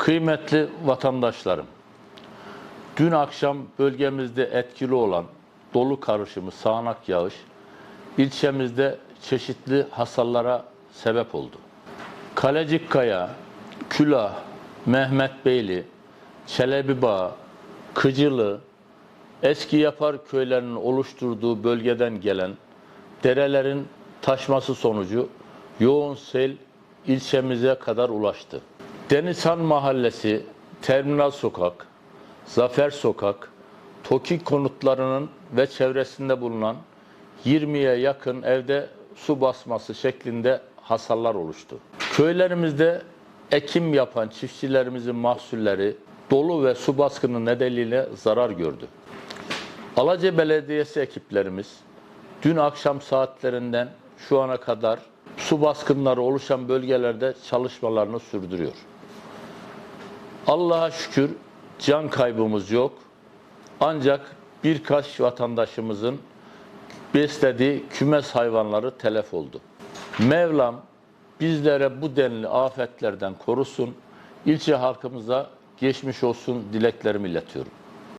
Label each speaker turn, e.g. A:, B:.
A: Kıymetli vatandaşlarım, dün akşam bölgemizde etkili olan dolu karışımı sağanak yağış ilçemizde çeşitli hasarlara sebep oldu. Kalecikkaya, Külah, Mehmet Beyli, Çelebi Bağı, Kıcılı, Eski Yapar köylerinin oluşturduğu bölgeden gelen derelerin taşması sonucu yoğun sel ilçemize kadar ulaştı. Denizhan Mahallesi, Terminal Sokak, Zafer Sokak, TOKİ konutlarının ve çevresinde bulunan 20'ye yakın evde su basması şeklinde hasarlar oluştu. Köylerimizde ekim yapan çiftçilerimizin mahsulleri dolu ve su baskını nedeniyle zarar gördü. Alaca Belediyesi ekiplerimiz dün akşam saatlerinden şu ana kadar su baskınları oluşan bölgelerde çalışmalarını sürdürüyor. Allah'a şükür can kaybımız yok. Ancak birkaç vatandaşımızın beslediği kümes hayvanları telef oldu. Mevlam bizlere bu denli afetlerden korusun. İlçe halkımıza geçmiş olsun dileklerimi iletiyorum.